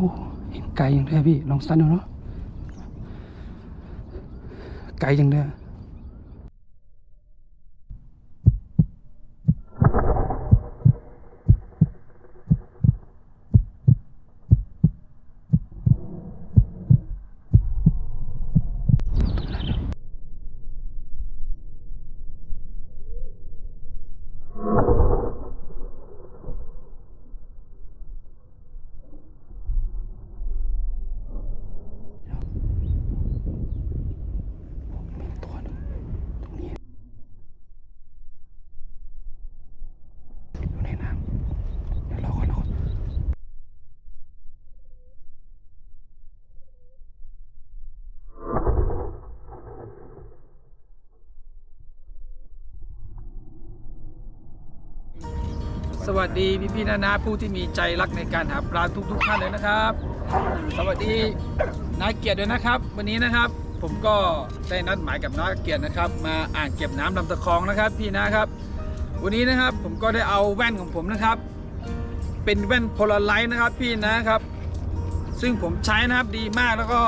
อ้เห็นไกลอย่างเดียวพี่ลองสั้นดูเนาะไกลอย่างเดียว ตัวหนึงตรงนี้ อยู่ในน้ำเดี๋ยวรอก่อนรอก่อนส วัสดีพี่พี่ๆนานาผู้ที่มีใจรักในการหาปลาทุกทุกๆท่านเลยนะครับ สวัสดีนายเกียรติด้วยนะครับ วันนี้นะครับผมก็ได้นัดหมายกับนาเกียรตินะครับ มาอ่างเก็บน้ำลำตะคองนะครับ พี่นะครับ วันนี้นะครับผมก็ได้เอาแว่นของผมนะครับ เป็นแว่นโพลาไรต์นะครับพี่นะครับ ซึ่งผมใช้นะครับดีมากแล้วก็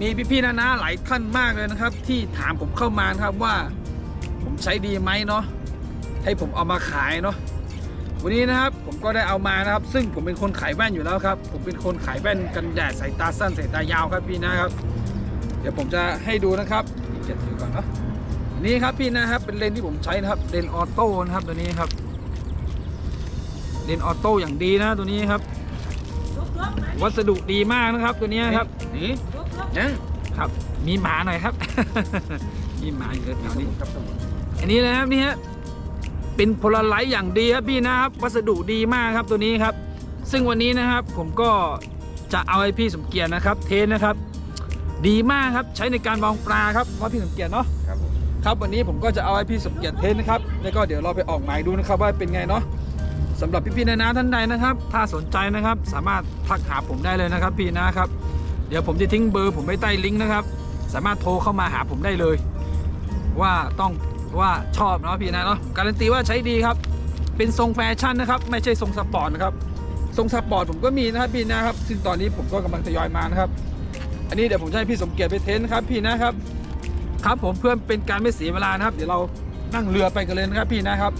มีพี่ๆนานาหลายท่านมากเลยนะครับ ที่ถามผมเข้ามาครับว่า ผมใช้ดีไหมเนาะ ให้ผมเอามาขายเนาะวันนี้นะครับผมก็ได้เอามานะครับ ซึ่งผมเป็นคนขายแว่นอยู่แล้วครับ ผมเป็นคนขายแว่นกันแดดสายตาสั้นสายตายาวครับพี่นะครับ เดี๋ยวผมจะให้ดูนะครับเก็บถือก่อนเนาะอันนี่ครับพี่นะครับเป็นเลนส์ที่ผมใช้นะครับเลนส์ออโต้นะครับตัวนี้ครับเลนส์ออโต้อย่างดีนะตัวนี้ครับ วัสดุดีมากนะครับตัวนี้ครับนี่นะครับ มีหมาหน่อยครับ มีหมาอยู่แถวๆนี้อันนี้นะครับนี่ฮะ เป็นโพลาไรต์อย่างดีครับพี่นะครับวัสดุดีมากครับตัวนี้ครับ ซึ่งวันนี้นะครับผมก็จะเอาให้พี่สมเกียรตินะครับ เทสนะครับ ดีมากครับใช้ในการมองปลาครับว่าพี่สมเกียรติเนาะครับผมครับวันนี้ผมก็จะเอาให้พี่สมเกียรติเทสนะครับแล้วก็เดี๋ยวเราไปออกหมายดูนะครับว่าเป็นไงเนาะสำหรับพี่ๆนานาท่านใดนะครับ ถ้าสนใจนะครับสามารถทักหาผมได้เลยนะครับ พี่นะครับ เดี๋ยวผมจะทิ้งเบอร์ผมไว้ใต้ลิงก์นะครับ สามารถโทรเข้ามาหาผมได้เลย ว่าต้อง ว่าชอบเนาะพี่นะเนาะการันตีว่าใช้ดีครับ เป็นทรงแฟชั่นนะครับไม่ใช่ทรงสปอร์ตนะครับทรงสปอร์ตผมก็มีนะครับพี่นะครับ ซึ่งตอนนี้ผมก็กำลังทยอยมานะครับ อันนี้เดี๋ยวผมจะให้พี่สมเกียรติไปเทสนะครับพี่นะครับ ครับผมเพื่อเป็นการไม่เสียเวลานะครับ เดี๋ยวเรานั่งเรือไปกันเลยนะครับพี่นะครับ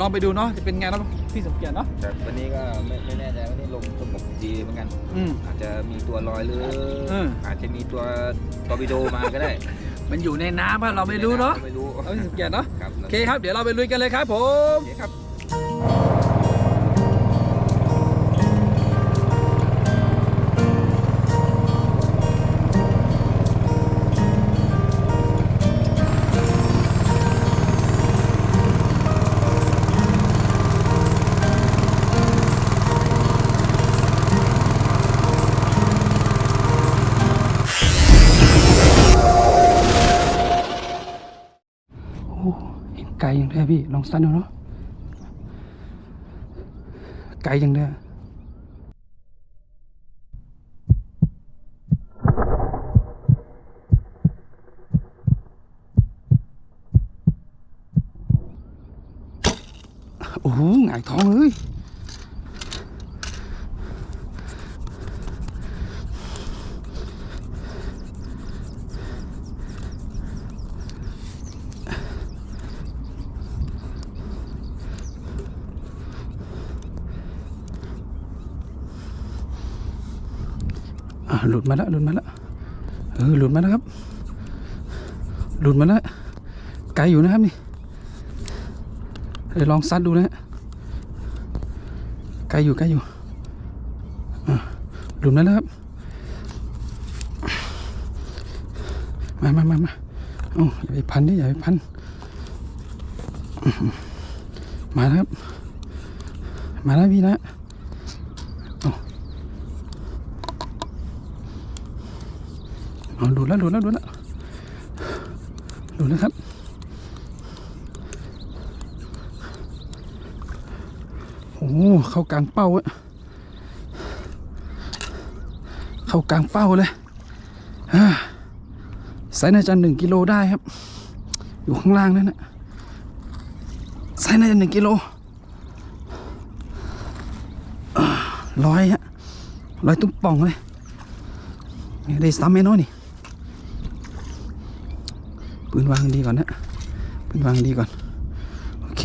ลองไปดูเนาะจะเป็นไงเนาะพี่สมเกียรติเนาะแต่วันนี้ก็ไม่ไม่แน่ใจว่านี่ลงสมบดีเหมือนกันอืมอาจจะมีตัวลอยหรือเอออาจจะมีตัวตอร์ปิโดมาก็ได้ มันอยู่ในน้ำอะเราไม่รู้เนาะไม่รู้เอาพี่สมเกียรติเนาะ ครับโอเคครับ เดี๋ยวเราไปลุยกันเลยครับผม โอเคครับ ห็นไกลอย่างเดียวพี่ลองสั้นดูเนาะไกลอย่างเดียวโอ้โหหงายท้องเลย ดมาแล้วหลุดมาแล้วเออหลุดมาแล้วครับหลุดมาแล้วไกลอยู่นะครับนี่เดี๋ยวลองซัดดูนะฮะไกลอยู่ไกลอยู่หลุดมาแล้วครับมามามามาโอ้อย่าไปพันดิอย่าไปพันมาแล้วครับมาแล้วพี่นะ เอาหลุด แล้วหลุดแล้วหลุดแล้วหลุดแล้วครับโอ้โหเข้ากลางเป้าอะเข้ากลางเป้าเลยอ่าไซส์น่าจะหนึ่งกิโลได้ครับ อยู่ข้างล่างนั่นนะไซส์น่าจะหนึ่งกิโลอ่าลอยฮะลอยตุ้มป่องเลยได้ซ้ำไหมเนาะนี่ ปืนวางดีก่อนนะปืนวางดีก่อน โอเค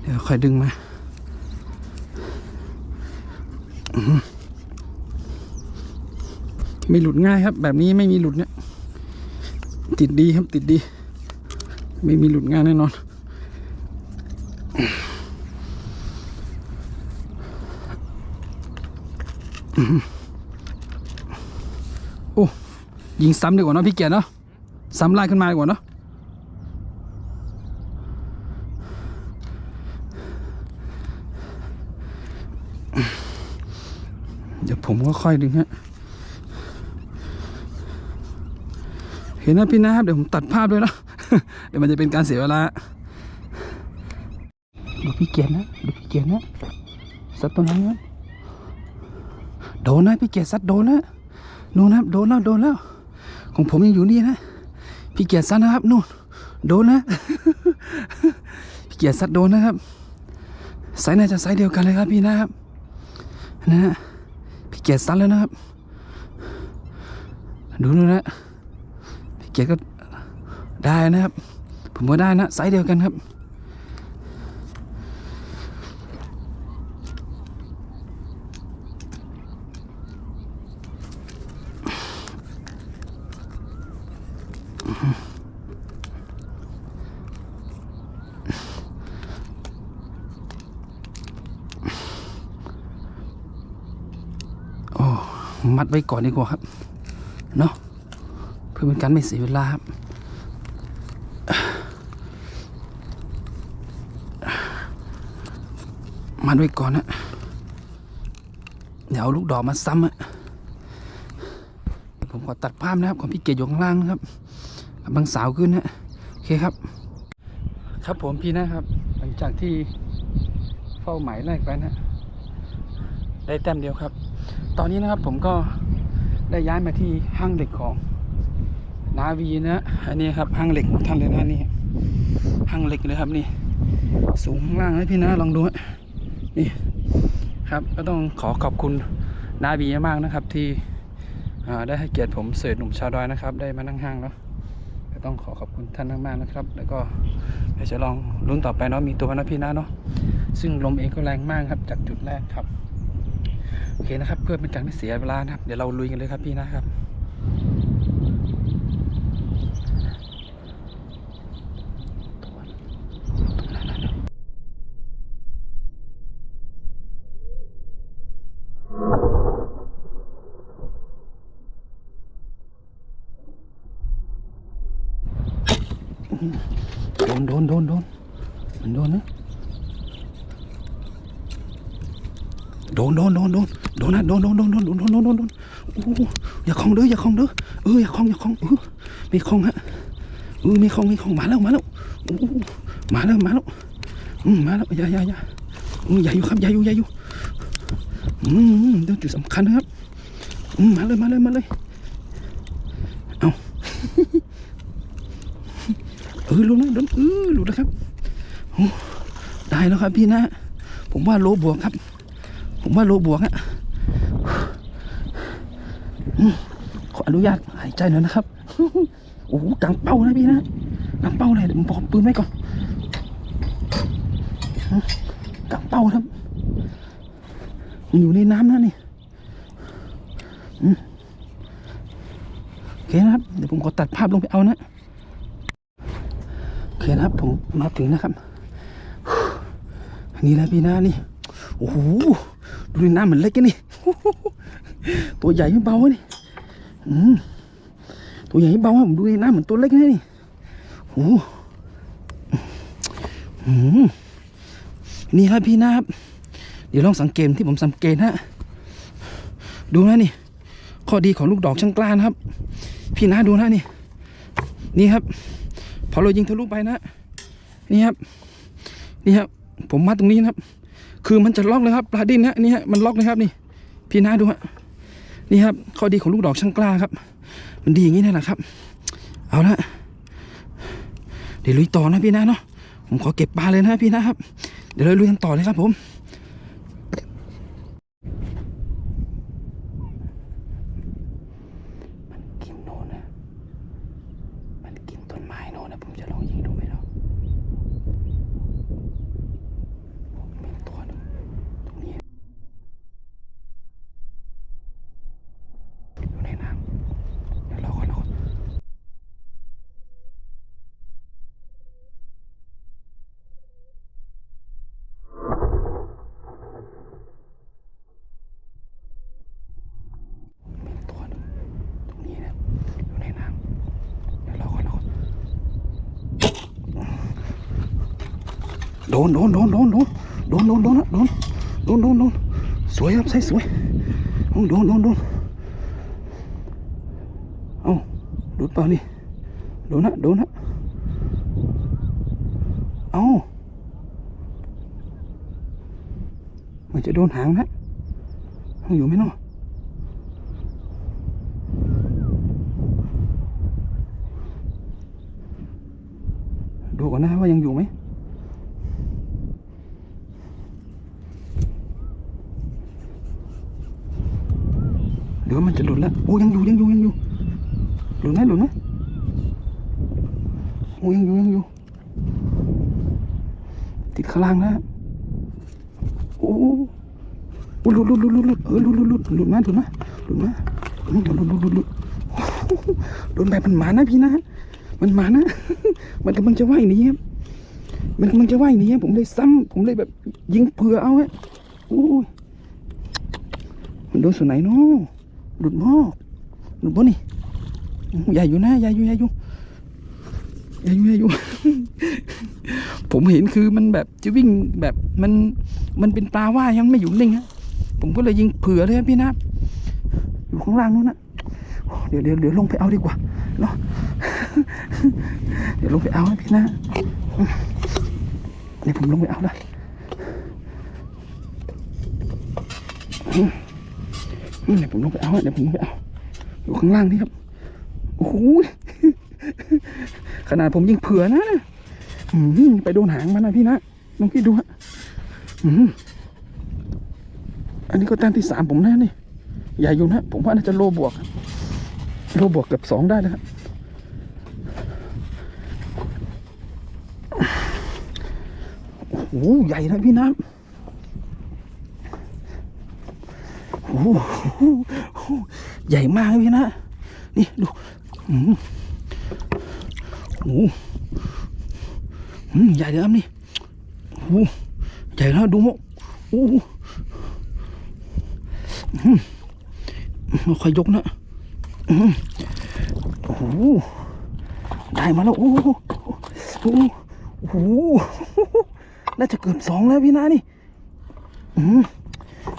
เดี๋ยวค่อยดึงมาไม่หลุดง่ายครับ แบบนี้ไม่มีหลุดเนี่ย ติดดีครับติดดี ไม่มีหลุดง่ายแน่นอนโอ้ยิงซ้ำดีกว่านะพี่เกียรติเนาะ ซ้ำไล่ขึ้นมาดีกว่าเนาะเดี๋ยวผมก็ค่อยดึงฮะเห็นนะพี่นะครับเดี๋ยวผมตัดภาพด้วยนะเดี๋ยวมันจะเป็นการเสียเวลาดูพี่เกียรนะดูพี่เกียรนะสัตว์ตัวนั้นนะโดนนะพี่เกียรสัตว์โดนนะนู่นนะครับโดนแล้วโดนแล้วของผมยังอยู่นี่นะ พี่เกียรติซัดนะครับนู่นโดนนะ พี่เกียรติซัดโดนนะครับสายน่าจะสายเดียวกันเลยครับพี่นะครับนะฮะพี่เกียรติซัดแล้วนะครับ ดูนู่นนะพี่เกียรติก็ได้นะครับ ผมก็ได้นะสายเดียวกันครับ โอ้ มัดไว้ก่อนดีกว่าครับ เนาะเพื่อเป็นการไม่เสียเวลาครับมัดไว้ก่อนนะเดี๋ยวเอาลูกดอกมาซ้ำอะผมขอตัดภาพนะครับของพี่เกดอยู่ข้างล่างนะครับกำลังสาวขึ้นนะโอเคครับ ครับผมพี่นะครับ หลังจากที่เฝ้าหมายแรกไปนะ ได้แต้มเดียวครับ ตอนนี้นะครับผมก็ได้ย้ายมาที่ห้างเหล็กของนาวีนะอันนี้ครับห้างเหล็กท่านเลยนะนี่ห้างเหล็กเลยครับนี่ สูงข้างล่างนะพี่นะลองดูนี่ครับก็ต้องขอขอบคุณนาวีมากนะครับที่ได้ให้เกียรติผมเสิร์ชหนุ่มชาวดอยนะครับ ได้มานั่งห้างเนาะก็ต้องขอขอบคุณท่านมากๆนะครับ แล้วก็เดี๋ยวจะลองลุ้นต่อไปเนาะมีตัวนะพี่นะเนาะซึ่งลมเองก็แรงมากครับจากจุดแรกครับ อเคนะครับ เพื่อเป็นการไม่เสียเวลานะครับ เดี๋ยวเราลุยกันเลยครับพี่นะครับโดนโดนโดนโดนมันโดนนะ โดนโดนโดนโดนโดนนะโดนโดนโดนโดนโดนโดนโดนโดนโอ้อย่าคลองเด้ออย่าคลองเด้อเอออย่าคลองอย่าคลองเออไม่คลองฮะเออไม่คลองไม่คลองมาแล้วมาแล้วโอ้มาแล้วมาแล้วอืมมาแล้วอย่าอย่าอย่าอืมอย่าอยู่ครับอย่าอยู่อย่าอยู่อืมอืมเดี๋ยวจุดสำคัญนะครับอืมมาเลยมาเลยมาเลยเอาเออรู้แล้วโดนเออรู้แล้วครับได้แล้วครับพี่นะ ผมว่าโลบวกครับ ผมว่าโลบวกอะขออนุญาตหายใจหน่อยนะครับ โอ้โหกลางเป้านะพี่นะกลางเป้าเลยเดี๋ยวผมบอกปืนไว้ก่อนกลางเป้าครับมันอยู่ในน้ำนะนี่โอเคนะครับ เดี๋ยวผมขอตัดภาพลงไปเอานะโอเคนะครับ ผมมาถึงนะครับ นี่นะพี่นะนี่ โอ้โห ดูในน้ำเหมือนเล็กนนี่ตัวใหญ่ไม่เบาวะนี่อืมตัวใหญ่ไม่เบาผมดูในน้ำเหมือนตัวเล็กนะนี่โอ้โหอืมนี่ครับพี่นะครับ เดี๋ยวลองสังเกตที่ผมสังเกตฮะดูนะนี่ ข้อดีของลูกดอกช่างกล้านะครับ พี่นะดูนะนี่ นี่ครับ พอเรายิงทะลุไปนะ นี่ครับ นี่ครับ ผมมาตรงนี้นะครับ คือมันจะล็อกเลยครับปลาดิ้นนะนี่ฮะมันล็อกเลยครับนี่ พี่น้าดูฮะนี่ครับข้อดีของลูกดอกช่างกล้าครับ มันดีอย่างนี้นั่นแหละครับ เอาละเดี๋ยวลุยต่อนะพี่น้าเนาะผมขอเก็บปลาเลยนะพี่นะครับ เดี๋ยวเราลุยกันต่อเลยครับผม โดนโดนโดนโดนโดนโดนโดนโดนนะโดนโดนโดนโดนสวยครับใส่สวยโอ้โดนโดนโดนเอ้าโดนเปล่านี่โดนนะโดนนะเอ้ามันจะโดนหางนะเอาอยู่ไหมเนาะดูก่อนนะว่ายังอยู่ไหม เดี๋ยวมันจะหลุดแล้วโอ้ยังอยู่ยังอยู่ยังอยู่หลุดไหมหลุดไหมโอ้ยังอยู่ยังอยู่ ติดข้างล่างแล้วโอ้โอ้หลุดหลุดหลุดหลุดหลุดเออ หลุดหลุดหลุดมาหลุดมาหลุดหลุดหลุดหลุดหลุดโดนแบบมันหมานะพี่นะ มันหมานะ มันกำลังจะว่ายหนีครับมันกำลังจะว่ายหนีครับผมเลยซ้ำผมเลยแบบยิงเผื่อเอาฮะโอ้ยมันโดนส่วนไหนเนาะหลุดมอหลุดบ่นี่ใหญ่อยู่นะใหญ่อยู่ใหญ่อยู่ใหญ่อยู่ใหญ่อยู่ผมเห็นคือมันแบบจะวิ่งแบบมันมันเป็นปลาว่ายยังไม่อยู่นิ่งฮะ ผมก็เลยยิงเผื่อเลยครับพี่นะอยู่ข้างล่างนู้นนะเดี๋ยวเดี๋ยวเดี๋ยวลงไปเอาดีกว่าเนาะเดี๋ยวลงไปเอานะพี่นะเดี๋ยวผมลงไปเอาละอืมเดี๋ยวผมลงไปเอาเดี๋ยวผมลงไปเอาอยู่ข้างล่างนี่ครับโอ้โหขนาดผมยิงเผื่อนะอืไปโดนหางมันนะพี่นะลองคิดดูฮะ อันนี้ก็แต้มที่สามผมนะนี่ใหญ่อยู่นะ ผมว่าน่าจะโลบวก โลบวกเกือบสองได้แล้วครับ โอ้ใหญ่นะพี่น้ำโอ้ใหญ่มากพี่นะ นี่ดูอืมโอ้ใหญ่เลยครับนี่โอ้ใหญ่แล้วดูมั้งโอ้ ค่อยยกนะโอ้โหได้มาแล้ว โอ้โหโอ้โหโอ้โหน่าจะเกือบสองแล้วพี่นะนี่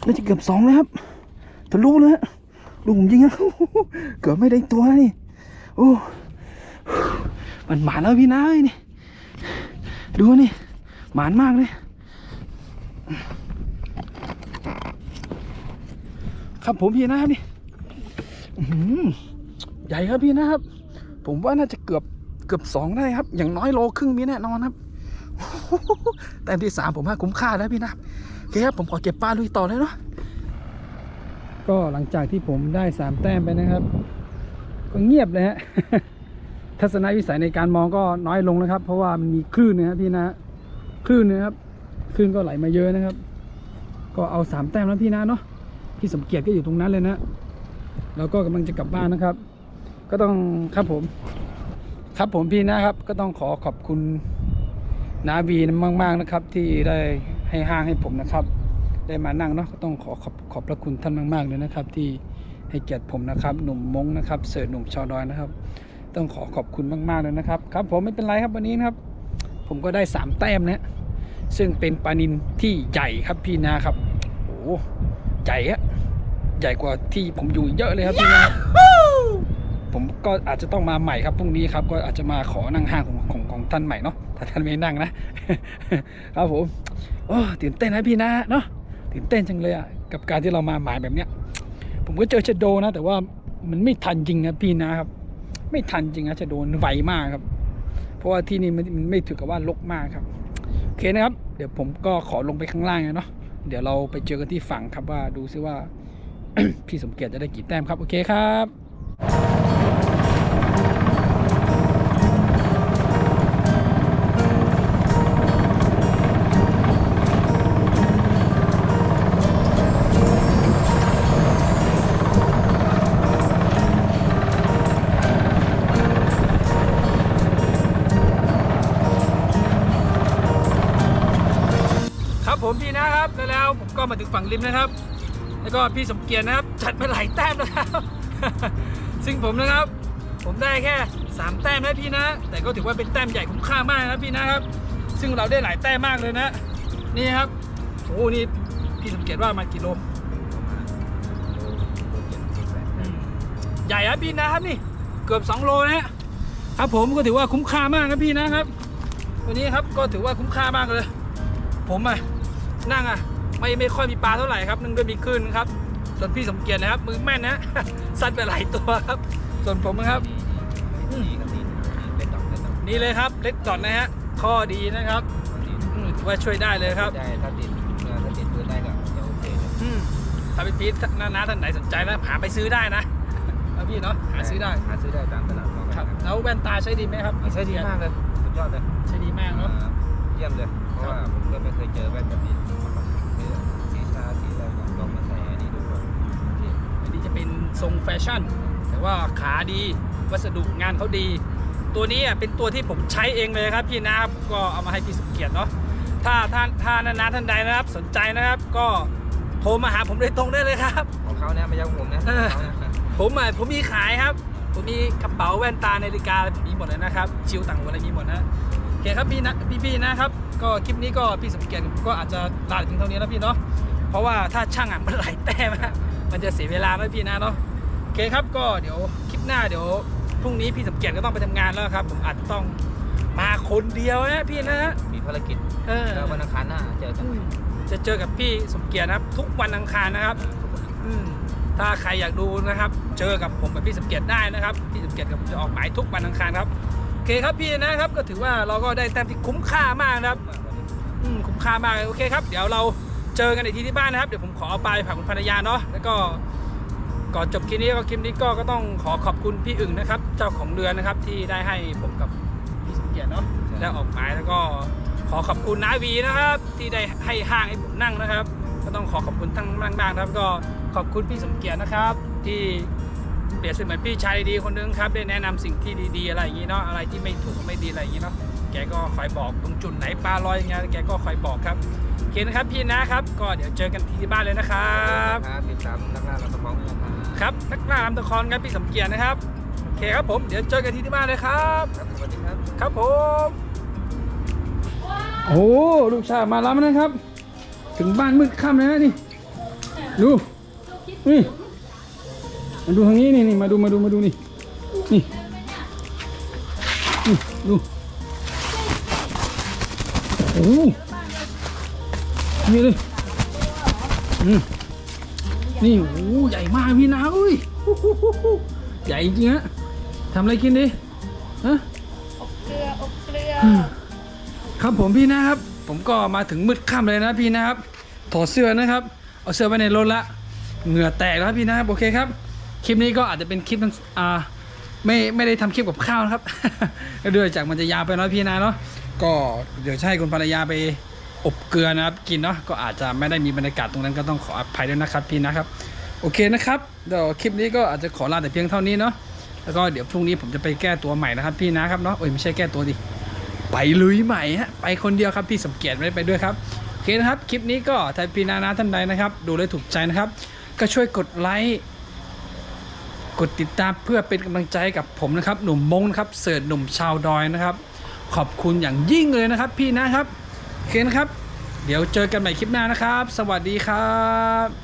น่าจะเกือบสองแล้วครับทะลุเลยฮะดูผมยิงนะเกือบไม่ได้ตัวนี่โอ้มันหมานแล้วพี่นายนี่ดูนี่หมานมากเลย ครับผมพี่นะครับนี่ใหญ่ครับพี่นะครับ ผมว่าน่าจะเกือบเกือบสองได้ครับ อย่างน้อยโลครึ่งมีแน่นอนครับแต่ที่สามผมว่าคุ้มค่าแล้วพี่นะโอเคครับผมขอเก็บปลาลุยต่อเลยเนาะก็หลังจากที่ผมได้สามแต้มไปนะครับ ก็เงียบเลยฮะทัศนวิสัยในการมองก็น้อยลงนะครับ เพราะว่ามันมีคลื่นนะครับพี่นะคลื่นนะครับคลื่นก็ไหลมาเยอะนะครับ ก็เอาสามแต้มแล้วพี่นะเนาะ พี่สมเกียรติก็อยู่ตรงนั้นเลยนะเราก็กำลังจะกลับบ้านนะครับ ก็ต้องครับผม ครับผมพี่นะครับ ก็ต้องขอขอบคุณนาวีมาก ๆนะครับ ที่ได้ให้ห้างให้ผมนะครับ ได้มานั่งเนาะก็ต้องขอขอบขอบพระคุณท่านมาก ๆเลยนะครับ ที่ให้เกียรติผมนะครับ หนุ่มมงนะครับ เสิร์หนุ่มชาวดอยนะครับ ต้องขอขอบคุณมากๆเลยนะครับ ครับ ผมไม่เป็นไรครับวันนี้นะครับ ผมก็ได้สามแต้มนะซึ่งเป็นปลานินที่ใหญ่ครับพี่นาครับโอ้ใหญ่อะ ใหญ่กว่าที่ผมอยู่เยอะเลยครับพี่นาผมก็อาจจะต้องมาใหม่ครับพรุ่งนี้ครับก็อาจจะมาขอนั่งห้างของของของท่านใหม่เนาะถ้าท่านไม่นั่งนะครับผมโอ้ตื่นเต้นนะพี่นาเนาะตื่นเต้นจังเลยอะกับการที่เรามาหมายแบบเนี้ย ผมก็เจอชะโดนะ แต่ว่ามันไม่ทันจริงนะพี่นะครับ ไม่ทันจริงนะชะโดนไวมากครับ เพราะว่าที่นี่มันมันไม่ถือกับว่าลกมากครับโอเคนะครับ เดี๋ยวผมก็ขอลงไปข้างล่างนะเนาะเดี๋ยวเราไปเจอกันที่ฝั่งครับว่าดูซิว่า พี่สมเกียรติจะได้กี่แต้มครับ โอเคครับครับผมพี่นะครับแล้วแล้วผมก็มาถึงฝั่งริมนะครับ ก็พี่สมเกียรตินะครับ จัดมาหลายแต้มแล้วครับ ซึ่งผมนะครับ ผมได้แค่ 3 แต้มนะพี่นะ แต่ก็ถือว่าเป็นแต้มใหญ่คุ้มค่ามากนะพี่นะครับ ซึ่งเราได้หลายแต้มมากเลยนะ นี่ครับโอ้นี่พี่สังเกตว่ามากิโลประมาณโลใหญ่ครับพี่นะครับนี่เกือบ 2 โลนะครับผมก็ถือว่าคุ้มค่ามากนะพี่นะครับ วันนี้ครับก็ถือว่าคุ้มค่ามากเลย ผมอะนั่งอะ ไม่ไม่ค่อยมีปลาเท่าไหร่ครับนึงก็มีคลื่นครับ ส่วนพี่สมเกียรตินะครับ มือแม่นนะซัดไปหลายตัวครับ ส่วนผมนะครับ นี่ครับนี่นี่เป็นดอกเป็นดอกนี่เลยครับเล็กดอทนะฮะข้อดีนะครับอืมถือว่าช่วยได้เลยครับได้ถ้าติดเออถ้าติดพื้นได้ก็จะโอเคเลยอืมถ้าพี่พีทน้าน้าท่านไหนสนใจนะหาไปซื้อได้นะนะพี่เนาะหาซื้อได้หาซื้อได้ตามตลาดเราครับแล้วแว่นตาใช้ดีไหมครับใช้ดีมากเลยสุดยอดเลยใช้ดีมากเนาะอ่าเยี่ยมเลยเพราะว่าผมก็ไม่เคยเจอแว่นแบบนี้ ทรงแฟชั่น แต่ว่าขาดีวัสดุงานเขาดี ตัวนี้อะเป็นตัวที่ผมใช้เองเลยครับพี่นะครับก็เอามาให้พี่สมเกียรติเนาะถ้าท่านถ้านานาท่านใดนะครับ สนใจนะครับก็โทรมาหาผมโดยตรงได้เลยครับ ของเขาเนี่ยไม่ใช่ของผมนะเออของเขานะผมอะผมมีขายครับ ผมมีกระเป๋าแว่นตานาฬิกามีหมดเลยนะครับ ชิวต่างหูอะไรมีหมดนะโอเคครับพี่นะพี่ๆนะครับ ก็คลิปนี้ก็พี่สมเกียรติก็อาจจะลาถึงเท่านี้แล้วพี่เนาะเพราะว่าถ้าช่างอะมันหลายแต้มอะมันจะเสียเวลานะพี่นะเนาะโอเคครับก็เดี๋ยวคลิปหน้าเดี๋ยวพรุ่งนี้พี่สมเกียรติก็ต้องไปทำงานแล้วครับ ผมอาจจะต้องมาคนเดียวนะพี่นะมีภารกิจเออแล้ววันอังคารหน้าเจอกันอืมจะเจอกับพี่สมเกียรตินะครับ ทุกวันอังคารนะครับ อืมถ้าใครอยากดูนะครับ เจอกับผมกับพี่สมเกียรติได้นะครับ พี่สมเกียรติกับผมจะออกหมายทุกวันอังคารครับโอเคครับพี่นะครับ ก็ถือว่าเราก็ได้แต้มที่คุ้มค่ามากนะครับ อืมคุ้มค่ามากเลยโอเคครับ เดี๋ยวเราเจอกันอีกทีที่บ้านนะครับ เดี๋ยวผมขอเอาไปฝากคุณภรรยาเนาะแล้วก็ ก่อนจบคลิปนี้ก็คลิปนี้ก็ก็ต้องขอขอบคุณพี่อึ่งนะครับ เจ้าของเรือนะครับที่ได้ให้ผมกับพี่สมเกียรติเนาะได้ออกหมายแล้วก็ขอขอบคุณนาวีนะครับ ที่ได้ให้ห้างให้ผมนั่งนะครับ ก็ต้องขอขอบคุณทั้งบ้างๆนะครับ ก็ขอบคุณพี่สมเกียรตินะครับ ที่เปรียบเสมือนพี่ชายดีๆคนนึงครับ ได้แนะนำสิ่งที่ดีๆอะไรอย่างนี้เนาะอะไรที่ไม่ถูกไม่ดีอะไรอย่างนี้เนาะแกก็คอยบอกตรงจุดไหนปลาลอยยังไงแกก็คอยบอกครับโอเคนะครับพี่นะครับ ก็เดี๋ยวเจอกันที่บ้านเลยนะครับครับติดตามนักล่าเราตะมองด้วย นะครับครับนักล่าลำตะคอนครับพี่สมเกียรตินะครับโอเคครับผมเดี๋ยวเจอกันที่บ้านเลยครับครับสวัสดีครับครับผมโอ้ลูกชายมาแล้วนะครับ ถึงบ้านมืดค่ำแล้วนะนี่ดูนี่มาดูทางนี้นี่นี่มาดูมาดูมาดูนี่นี่นี่ดูโอ้นี่เลยอืม นี่โอ้ใหญ่มากพี่นาเอ้ยโอ้โหใหญ่จริงฮะทำอะไรกินดีฮะเกลืออบเกลือ ครับผมพี่นะครับ ผมก็มาถึงมืดค่ำเลยนะพี่นะครับถอดเสื้อนะครับ เอาเสื้อไว้ในรถละเหงื่อแตกแล้วพี่นะครับโอเคครับ คลิปนี้ก็อาจจะเป็นคลิปนั้นอ่าไม่ไม่ได้ทำคลิปกับข้าวนะครับเนื่องจากมันจะยาวไปเนาะพี่นะเนาะก็เดี๋ยวจะให้คุณภรรยาไป อบเกลือนะครับกินเนาะก็อาจจะไม่ได้มีบรรยากาศตรงนั้นก็ต้องขออภัยด้วยนะครับพี่นะครับ โอเคนะครับเดี๋ยวคลิปนี้ก็อาจจะขอลาแต่เพียงเท่านี้เนาะแล้วก็เดี๋ยวพรุ่งนี้ผมจะไปแก้ตัวใหม่นะครับพี่นะครับเนาะเอ้ยไม่ใช่แก้ตัวดิไปลุยใหม่ฮะไปคนเดียวครับพี่สมเกียรติไม่ได้ไปด้วยครับโอเคนะครับคลิปนี้ก็ถ้าพี่นานาท่านใดนะครับ ดูแลวถูกใจนะครับ ก็ช่วยกดไลค์กดติดตามเพื่อเป็นกำลังใจให้กับผมนะครับ หนุ่มมงนะครับเสิร์ชหนุ่มชาวดอยนะครับ ขอบคุณอย่างยิ่งเลยนะครับพี่นะครับ โอเคนะครับ เดี๋ยวเจอกันใหม่คลิปหน้านะครับ สวัสดีครับ